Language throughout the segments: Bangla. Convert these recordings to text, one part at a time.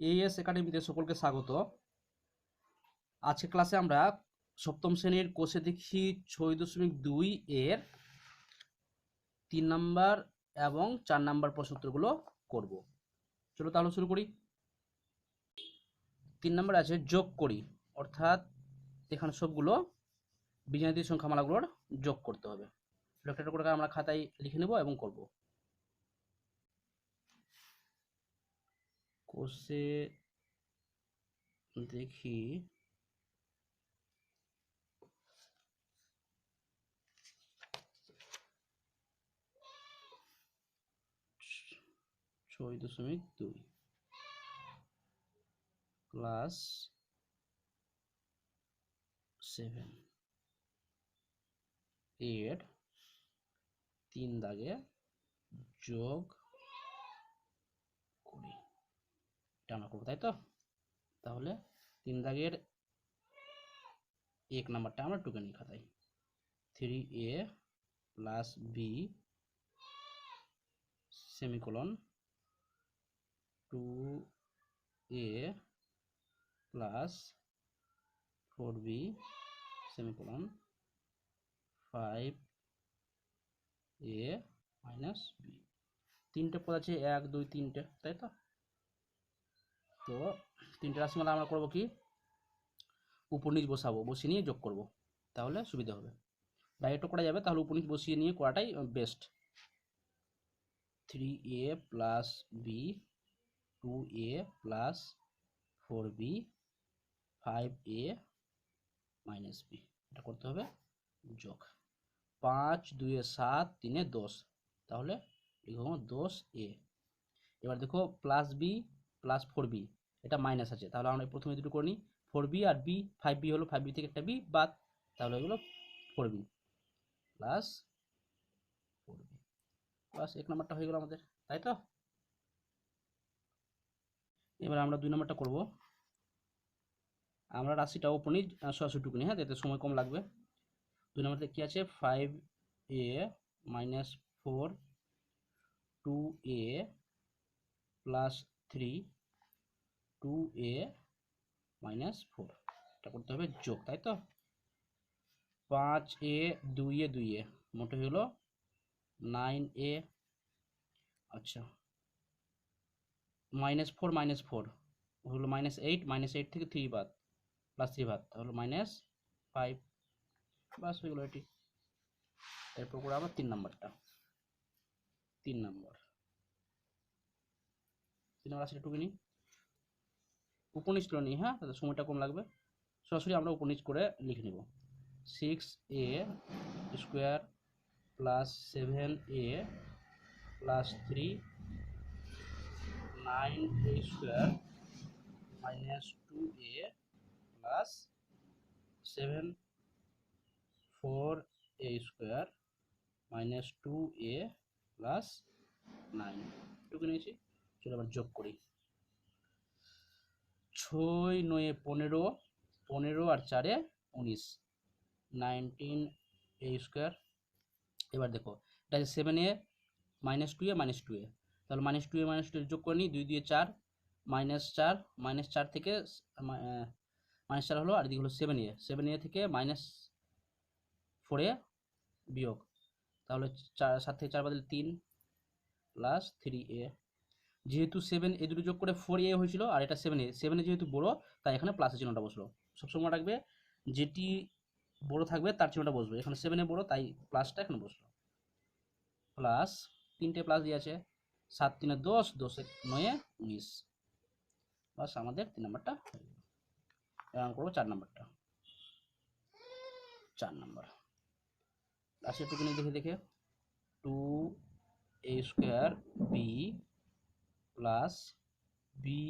এএস একাডেমিতে সকলকে স্বাগত। আজকে ক্লাসে আমরা সপ্তম শ্রেণির কোষে দেখি ছয় দশমিক দুই এর তিন নাম্বার এবং চার নাম্বার প্রশ্নোত্তরগুলো করব। চলো তাহলে শুরু করি। তিন নাম্বার আছে, যোগ করি। অর্থাৎ এখানে সবগুলো বীজগাণিতিক সংখ্যামালাগুলোর যোগ করতে হবে। একটা করে আমরা খাতায় লিখে নেব এবং করব। কোষে দেখি ছয় দশমিক দুই। Class seven. এর তিন দাগে যোগ করি এটা আমরা করব, তাই তো? তাহলে তিন দাগের এক নাম্বারটা আমরা টুকে নিই খাতায়। Three A plus B semicolon two A plus four B semicolon five A minus B. তিনটে পদ আছে, এক, দুই, তিনটে, তাই তো? তো তিনটে রাশিমালা আমরা করব কি? উপর নিচ বসাবো, বসিয়ে নিয়ে যোগ করব। তাহলে সুবিধা হবে। ডাইরেক্টও করা যাবে, তাহলে উপর নিচ বসিয়ে নিয়ে করাটাই best three A plus B two A plus four B five A minus B এটা করতে হবে যোগ। পাঁচ, দুয়ে সাত, তিনে দশ। তাহলে দশ এ এবার দেখো plus B plus four B এটা মাইনাস আছে। তাহলে আমরা প্রথমে দুটো করে নিই। ফোর বি আর বি ফাইভ বি হলো ফাইভ বি থেকে একটা বি বাদ, তাহলে এগুলো four B plus four B plus এক নম্বরটা হয়ে গেল আমাদের, তাই তো? এবার আমরা দুই নম্বরটা করব। আমরা রাশিটা ওপর নিই সরাসরি টুকুনি হ্যাঁ? এতে সময় কম লাগবে। দুই নম্বরতে কী আছে? Five A minus four two A plus three two A minus four এটা করতে হবে যোগ, তাই তো? পাঁচ এ দুই এ দুই এ মোটে হলো নাইন এ আচ্ছা। মাইনাস ফোর মাইনাস ফোর হলো মাইনাস এইট মাইনাস এইট থেকে থ্রি বাদ। প্লাস থ্রি বাদ। তাহলে মাইনাস ফাইভ বাস হয়ে গেলো এটি। এরপর করে আবার তিন নাম্বারটা। তিন নম্বর। তিন নম্বর রাশিটা টুকে নিই উপনিচ করে নিই হ্যাঁ তাতে সময়টা কম লাগবে। সরাসরি আমরা উপনিচ করে লিখে নেব। Six A square plus seven A plus three nine A square minus two A plus seven four A square minus two A plus nine টুকু নিয়েছি। চলো আবার যোগ করি। ছয় নয়ে পনেরো পনেরো আর চারে উনিশ। Nineteen A square. এবার দেখো, এটা আছে seven A minus two A minus two A. তাহলে minus two A minus two যোগ করে নিই, দুই দুই চার মাইনাস চার মাইনাস চার থেকে মাইনাস চার হলো আর এদিকে হলো সেভেন এ। সেভেন এ থেকে মাইনাস ফোর এ বিয়োগ। তাহলে চার, সাত থেকে চার বাদলে তিন প্লাস থ্রি এ। যেহেতু সেভেন এ দুটো যোগ করে ফোর এ হয়েছিল, আর এটা সেভেন এ। সেভেনে যেহেতু বড়ো, তাই এখানে প্লাসের চিহ্নটা বসল। সবসময় রাখবে, যেটি বড় থাকবে তার চিহ্নটা বসবে। এখানে সেভেনে বড়ো, তাই প্লাসটা এখানে বসল। প্লাস তিনটে প্লাস দিয়ে আছে, সাত তিনে দশ দশ নয়ে উনিশ। বাস আমাদের তিন নাম্বারটা এবার করব চার নাম্বারটা। চার নাম্বার। রাশি একটু দেখে দেখে। Two A square B plus B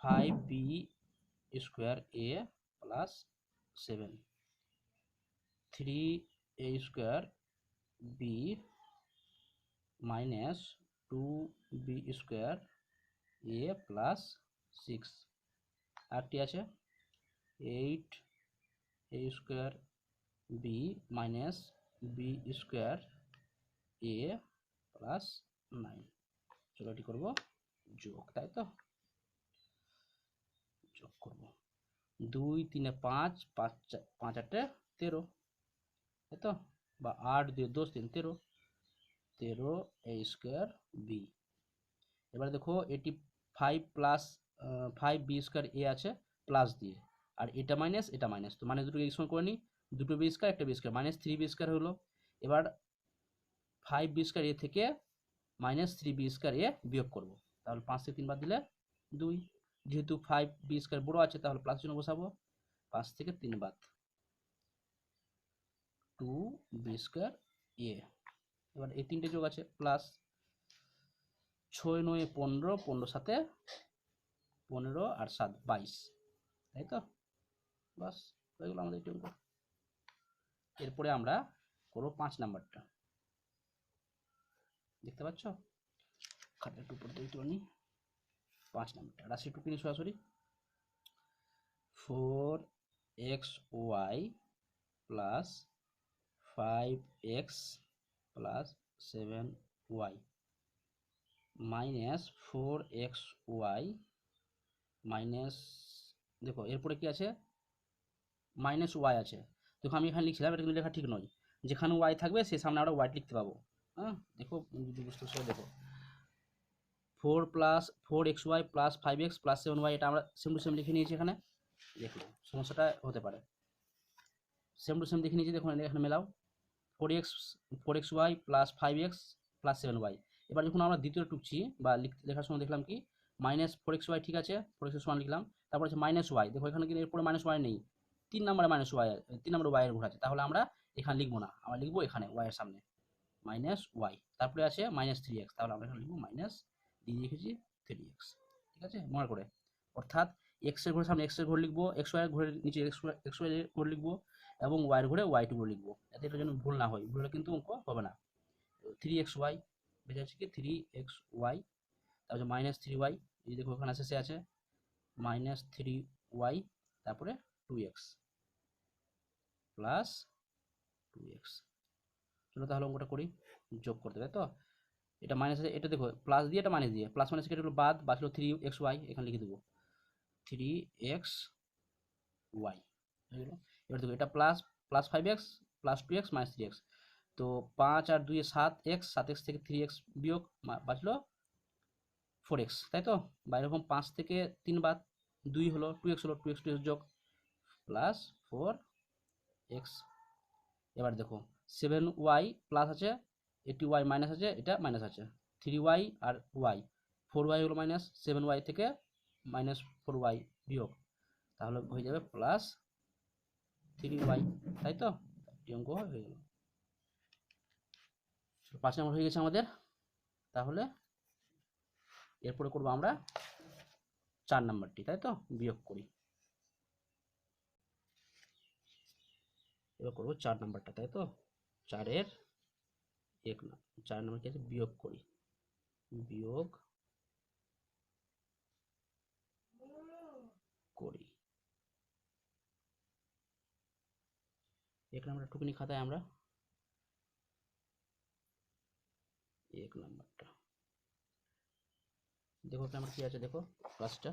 five B square A plus seven three A square B minus two B square A plus six RT আছে? Eight A square B minus B square A plus nine এটি করব। যোগ, তাই তো? যোগ করব। দুই, তিনে পাঁচ পাঁচ পাঁচ, আটে তেরো, তাই তো? বা আট দুই দশ, তিন, তেরো তেরো এ স্কোয়ার বি এবার দেখো, এটি five plus five B square A আছে প্লাস দিয়ে। আর এটা মাইনাস এটা মাইনাস তো মানে দুটো স্কোয়ার করে নিই। দুটো বি স্কোয়ার একটা B square minus three B square হলো। এবার ফাইভ বি স্কোয়ার এ থেকে minus three B square A বিয়োগ করব। তাহলে পাঁচ থেকে তিন বাদ দিলে দুই। যেহেতু ফাইভ বি স্কোয়ার বড়ো আছে, তাহলে প্লাস চিহ্ন বসাবো। পাঁচ থেকে তিন বাদ। টু বি স্কোয়ার এ এবার এই তিনটে যোগ আছে প্লাস ছয় নয় পনেরো পনেরো সাথে পনেরো আর সাত বাইশ। তাই তো? বাস, হয়ে আমাদের এরপরে আমরা করব পাঁচ নাম্বারটা। দেখতে পাচ্ছ? খাতা একটু উপর তুলে নিই। পাঁচ নাম্বারটা। রাশি টুকু নিই সরাসরি। Four X Y plus five X plus seven Y minus four X Y minus, দেখো, এরপরে কি আছে? মাইনাস ওয়াই আছে। দেখো, আমি এখানে লিখছিলাম, এটা কিন্তু লেখা ঠিক নয়। যেখানে ওয়াই থাকবে, সে সামনে আমরা ওয়াই লিখতে পাবো। হ্যাঁ দেখো যদি বুঝতে পারছ? দেখো। Four plus four X Y plus five X plus seven Y এটা আমরা সেম টু সেম লিখে নিয়েছি এখানে। দেখো, সমস্যাটা হতে পারে। সেম টু সেম দেখে নিয়েছি দেখুন এখানে মেলাও। Four X four X Y plus five X plus seven Y এবার যখন আমরা দ্বিতীয় টুকছি বা লিখ- লেখার সময় দেখলাম কি মাইনাস ফোর এক্স ওয়াই ঠিক আছে ফোর এক্স ওয়ান লিখলাম। তারপর হচ্ছে মাইনাস ওয়াই দেখো, এখানে কিন্তু এরপরে মাইনাস ওয়াই নেই। তিন নম্বরে মাইনাস ওয়াই তিন নম্বরে ওয়াই এর ঘর আছে। তাহলে আমরা এখানে লিখব না। আমরা লিখব এখানে ওয়াই এর সামনে। মাইনাস ওয়াই তারপরে আছে মাইনাস থ্রি এক্স তাহলে আমরা এখানে লিখব মাইনাস দিয়ে লিখেছি থ্রি এক্স ঠিক আছে? মনে করে। অর্থাৎ এক্সের ঘরের সামনে এক্সের ঘর লিখব এক্স ওয়াই ঘরের নিচে এক্স এক্স ওয়াই ঘর লিখব এবং ওয়াই ঘরে ওয়াই টু ঘর লিখব। যাতে এটা যেন ভুল না হয়। ভুল কিন্তু অঙ্ক হবে না। থ্রি এক্স ওয়াই বেঁচে আছে কি? থ্রি এক্স ওয়াই তারপরে মাইনাস থ্রি ওয়াই এই দেখো ওখানে শেষে আছে। মাইনাস থ্রি ওয়াই তারপরে two X plus two X চলো তাহলে অঙ্কটা করি, যোগ করতে হবে তো? এটা মাইনাস এটা দেখো প্লাস দিয়ে এটা মাইনাস দিয়ে প্লাস মাইনাস কেটে হলো বাদ বাঁচলো থ্রি এক্স ওয়াই এখানে লিখে দেবো। থ্রি এক্স ওয়াই হয়ে এবার দেখো, এটা plus plus five X plus two X minus three X তো পাঁচ আর দুই সাত এক্স সাত এক্স থেকে থ্রি এক্স বিয়োগ বাঁচলো ফোর এক্স তাই তো? বা এরকম পাঁচ থেকে তিন বাদ, দুই হলো টু এক্স হলো টু এক্স টু এক্স যোগ প্লাস ফোর এক্স এবার দেখো সেভেন ওয়াই প্লাস আছে এটি ওয়াই মাইনাস আছে, এটা মাইনাস আছে। থ্রি ওয়াই আর ওয়াই, ফোর ওয়াই হলো মাইনাস, সেভেন ওয়াই থেকে মাইনাস ফোর ওয়াই বিয়োগ। তাহলে হয়ে যাবে প্লাস থ্রি ওয়াই, তাই তো? অঙ্ক হয়ে গেল। পাঁচ নম্বর হয়ে গেছে আমাদের। তাহলে এরপরে করব আমরা চার নাম্বারটি, তাই তো? বিয়োগ করি। এবার করব চার নাম্বারটা, তাই তো? চারের এক চার নাম্বার কি আছে? বিয়োগ করি। বিয়োগ করি। এক নাম্বার টুকুনি খাতায় আমরা এক নম্বরটা। দেখো আমার কি আছে? দেখো প্লাসটা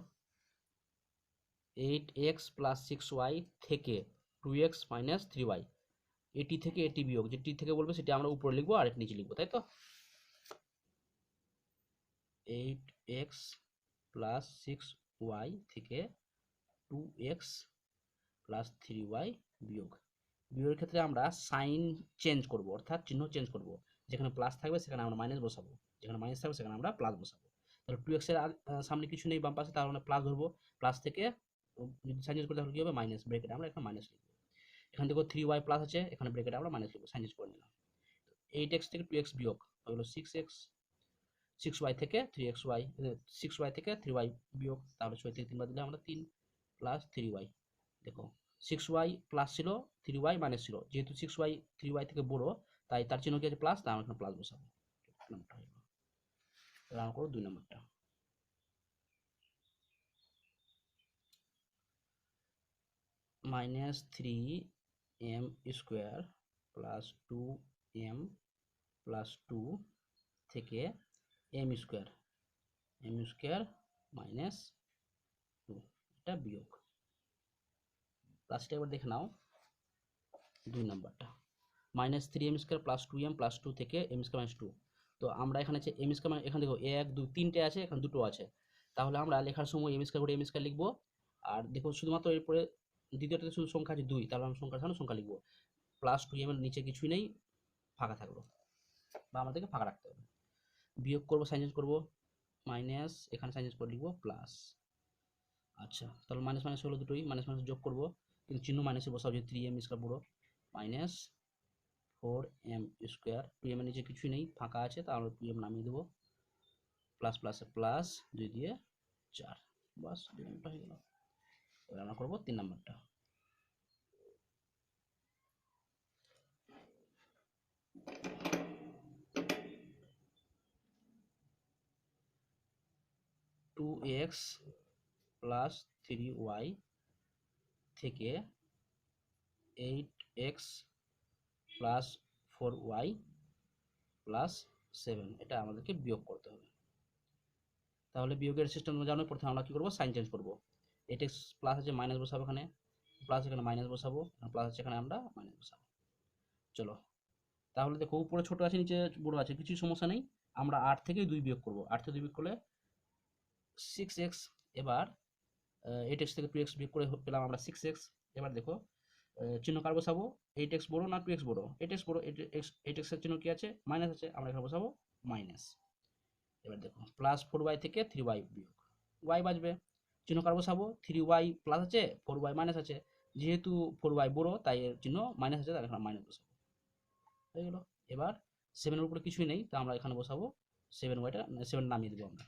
eight X plus six Y থেকে two X minus three Y এটি থেকে এটি বিয়োগ যেটি থেকে বলবে সেটি আমরা উপরে লিখব আর নিচে লিখব, তাই তো? Eight X plus six Y থেকে two X plus three Y বিয়োগ। বিয়োগের ক্ষেত্রে আমরা সাইন চেঞ্জ করব, অর্থাৎ চিহ্ন চেঞ্জ করব। যেখানে প্লাস থাকবে সেখানে আমরা মাইনাস বসাবো। যেখানে মাইনাস থাকবে সেখানে আমরা প্লাস বসাবো। তাহলে টু এক্সের সামনে কিছু নেই বাম পাশে তাহলে আমরা প্লাস ধরবো। প্লাস থেকে সাইন চেঞ্জ করি তাহলে কি হবে? মাইনাস ব্রেকেটে আমরা এখানে মাইনাস লিখব। এখান থেকে থ্রি ওয়াই প্লাস আছে, এখানে ব্রেকেটে আমরা মাইনাস লিখব সাইন করে নিলাম। এইট এক্স থেকে টু এক্স বিয়োগ হলো সিক্স এক্স সিক্স ওয়াই থেকে three X Y six Y থেকে থ্রি ওয়াই বিয়োগ, তাহলে ছয় থেকে তিনবার দিলে আমরা তিন প্লাস থ্রি ওয়াই দেখো সিক্স ওয়াই প্লাস ছিল থ্রি ওয়াই মাইনাস ছিল। যেহেতু সিক্স ওয়াই থ্রি ওয়াই থেকে বড়, তাই তার চিহ্ন কি আছে প্লাস তাই আমরা এখানে প্লাস বসাবো। নাম্বারটা হয়ে গেল। আমরা করব দুই নম্বরটা। Minus three M square plus two M plus two থেকে M square M square minus two এটা বিয়োগ। প্লাসটা এবার দেখে নাও, দুই নাম্বারটা। Minus three M square plus two M plus two থেকে এম স্কোয়ার মাইনাস টু তো আমরা এখানে হচ্ছে এম স্কোয়ার এখানে দেখো এক, দুই, তিনটে আছে, এখানে দুটো আছে। তাহলে আমরা লেখার সময় এম স্কোয়ার করে এম স্কোয়ার লিখব। আর দেখো শুধুমাত্র এরপরে দ্বিতীয়টাতে শুধু সংখ্যা আছে দুই, তাহলে আমরা সংখ্যা সামনে সংখ্যা লিখব। প্লাস টু এম এর নিচে কিছুই নেই, ফাঁকা থাকল বা আমাদেরকে ফাঁকা রাখতে হবে। বিয়োগ করব সাইন করব মাইনাস এখানে সাইন করে লিখব প্লাস আচ্ছা তাহলে মাইনাস মাইনাস হলো দুটোই মাইনাস মাইনাস যোগ করব, কিন্তু চিহ্ন মাইনাসে বসাবো যে থ্রি এম স্কোয়ার পুরো। Minus four M square two M এর নিচে কিছুই নেই, ফাঁকা আছে, তাহলে টু এম নামিয়ে দেবো। প্লাস প্লাসে প্লাস দুই দিয়ে চার। বাস, দুই হয়ে গেল। এবার আমরা করব তিন নম্বরটা। Two X plus three Y থেকে eight X plus four Y plus seven এটা আমাদেরকে বিয়োগ করতে হবে। তাহলে বিয়োগের সিস্টেম জানো প্রথমে আমরা কী করব? সাইন চেঞ্জ করব। এইট এক্স প্লাস আছে মাইনাস বসাবো এখানে প্লাস এখানে মাইনাস বসাবো প্লাস আছে এখানে আমরা মাইনাস বসাবো। চলো, তাহলে দেখো উপরে ছোট আছে, নিচে বড় আছে, কিছু সমস্যা নেই। আমরা আট থেকে দুই বিয়োগ করব। আট থেকে দুই বিয়োগ করলে সিক্স এক্স এবার এইট এক্স থেকে টু এক্স বিয়োগ করে পেলাম আমরা সিক্স এক্স এবার দেখো চিহ্ন কার বসাবো? এইট এক্স বড়ো না টু এক্স বড়ো? এইট এক্স বড়ো এইট এক্স এইট এক্সের চিহ্ন কি আছে? মাইনাস আছে, আমরা এখানে বসাবো মাইনাস এবার দেখো প্লাস ফোর ওয়াই থেকে থ্রি ওয়াই বিয়োগ। ওয়াই বাজবে। চিহ্ন কার বসাবো থ্রি ওয়াই প্লাস আছে ফোর ওয়াই মাইনাস আছে। যেহেতু ফোর ওয়াই বড়ো, তাই এর চিহ্ন মাইনাস আছে, তাই এখানে মাইনাস বসাবো। হয়ে গেলো। এবার সেভেনের উপরে কিছুই নেই, তা আমরা এখানে বসাবো। সেভেন ওয়াইটা সেভেন নামিয়ে দেবো আমরা।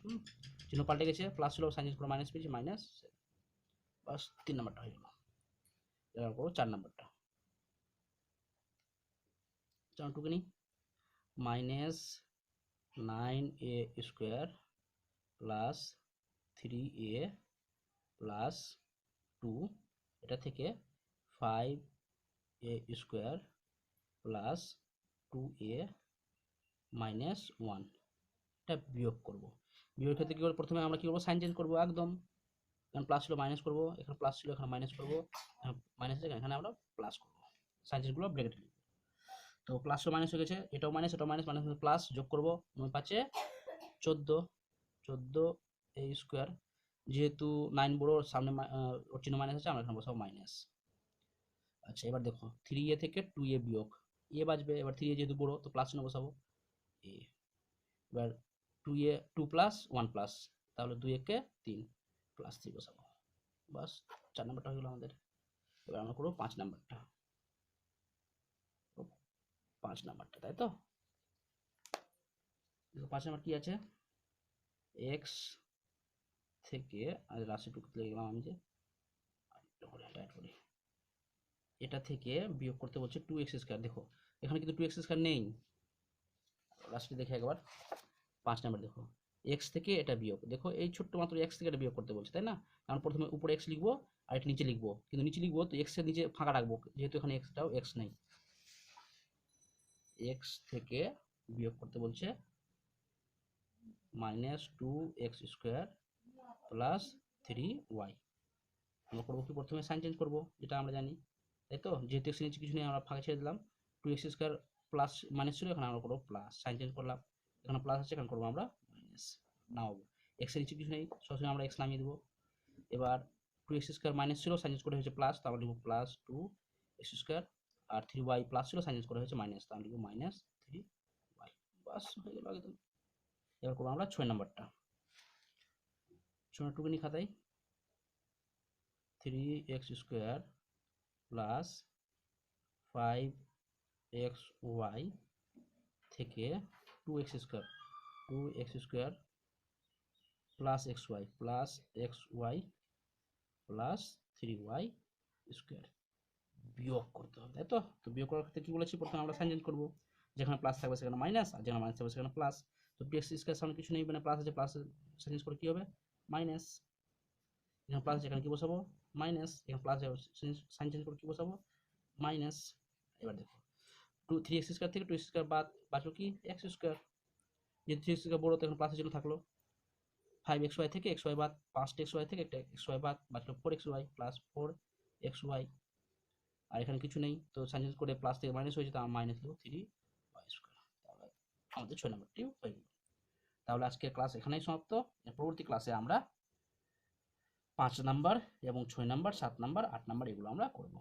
চিহ্ন পাল্টে গেছে প্লাস ছিল সাইন করে মাইনাস পেয়েছি মাইনাস বাস, তিন নাম্বারটা হয়ে গেল। এবার করব চার নাম্বারটা। টুকুনি। Minus nine A square plus three A plus two এটা থেকে five A square plus two A minus one এটা বিয়োগ করব। বিয়োগের ক্ষেত্রে কী করব? প্রথমে আমরা কী করব? সাইন চেঞ্জ করব একদম। এখানে প্লাস ছিল মাইনাস করব। এখানে প্লাস ছিল, এখানে মাইনাস করব। মাইনাস এখানে আমরা প্লাস করব। সাইন চেঞ্জগুলো ব্রেকেটে লিখব। তো প্লাস মাইনাস হয়ে গেছে, এটাও মাইনাস এটাও মাইনাস মাইনাস প্লাস যোগ করব। নয় পাঁচে চোদ্দ চোদ্দ এ স্কোয়ার যেহেতু নাইন বড়ো সামনে ওর চিহ্ন মাইনাস আছে, আমরা এখানে বসাবো মাইনাস আচ্ছা এবার দেখো থ্রি এ থেকে টু এ বিয়োগ। এ বাজবে, এবার থ্রি এ যেহেতু বড়ো, তো প্লাস চিহ্ন বসাবো। এ এবার two A two plus one plus তাহলে দুই একে তিন প্লাস থ্রি বসাবো। বাস, চার নাম্বারটা হয়ে গেলো আমাদের। এবার আমরা করব পাঁচ নাম্বারটা। পাঁচ নাম্বারটা, তাই তো? পাঁচ নাম্বার কি আছে? এক্স থেকে আর রাশিটুকু লিখে গেলাম আমি যে করে এটা থেকে বিয়োগ করতে বলছে টু এক্স স্কোয়ার দেখো, এখানে কিন্তু টু এক্স স্কোয়ার নেই। রাশিটি দেখে একবার, পাঁচ নাম্বার দেখো। এক্স থেকে এটা বিয়োগ। দেখো, এই ছোট্ট মাত্র এক্স থেকে এটা বিয়োগ করতে বলছে, তাই না? কারণ প্রথমে উপরে এক্স লিখব আর এটা নিচে লিখব। কিন্তু নিচে লিখব তো এক্সের নিচে ফাঁকা রাখব, যেহেতু এখানে এক্সটাও এক্স নেই। এক্স থেকে বিয়োগ করতে বলছে minus two X square plus three Y আমরা করব কি? প্রথমে সাইন চেঞ্জ করব, যেটা আমরা জানি, তাই তো? যেহেতু এক্স নিচে কিছু নেই, আমরা ফাঁকা ছেড়ে দিলাম। Two X square plus minus ছিল এখানে আমরা করব প্লাস সাইন চেঞ্জ করলাম। এখানে প্লাস আছে, এখানে করব আমরা মাইনাস নামাবো এক্স নিচে কিছু নেই, সরাসরি আমরা এক্স নামিয়ে দেবো। এবার টু এক্স স্কোয়ার মাইনাস ছিল সাইন চেঞ্জ করে হয়েছে প্লাস তো আমরা লিখব প্লাস টু এক্স স্কোয়ার আর থ্রি ওয়াই প্লাস ছিল সাইন চেঞ্জ করে হয়েছে মাইনাস তো আমরা লিখব মাইনাস থ্রি ওয়াই বাস, হয়ে গেল একদম এবার করব আমরা ছয় নম্বরটা। টুকুনি খাতায় three X square plus five X Y থেকে two X square two X square plus X Y plus X Y plus three Y square বিয়োগ করতে হবে, তাই তো? তো বিয়োগ করার ক্ষেত্রে কী বলেছি? প্রথমে আমরা সাইন করব, যেখানে প্লাস থাকবে সেখানে মাইনাস আর যেখানে মাইনাস থাকবে সেখানে প্লাস তো টু এক্স স্কোয়ার সামনে কিছু নেই মানে প্লাস আছে প্লাস সাইন করে কী হবে? মাইনাস এখানে প্লাস এখানে কি বসাবো? মাইনাস এখানে প্লাস সাইন চেঞ্জ করে কী বসাবো? মাইনাস, এবার দেখো। টু থ্রি এক্স স্কোয়ার থেকে টু এক্স স্কোয়ার বাদ বাঁচলো কি? এক্স স্কোয়ার যে থ্রি এক্স স্কোয়ার বড়ো, তো এখন প্লাসের জন্য থাকল। ফাইভ এক্স ওয়াই থেকে এক্স ওয়াই বাদ পাঁচটা এক্স ওয়াই থেকে একটা এক্স ওয়াই বাদ বাঁচলো four X Y plus four X Y আর এখানে কিছু নেই, তো সাইন করে প্লাস থেকে মাইনাস হয়েছে, তো মাইনাস দেবো থ্রি ওয়াই স্কোয়ার তাহলে আমাদের ছয় নম্বরটি হয়ে গেল। তাহলে আজকের ক্লাস এখানেই সমাপ্ত। এর পরবর্তী ক্লাসে আমরা পাঁচ নাম্বার এবং ছয় নাম্বার সাত নাম্বার আট নাম্বার এগুলো আমরা করব।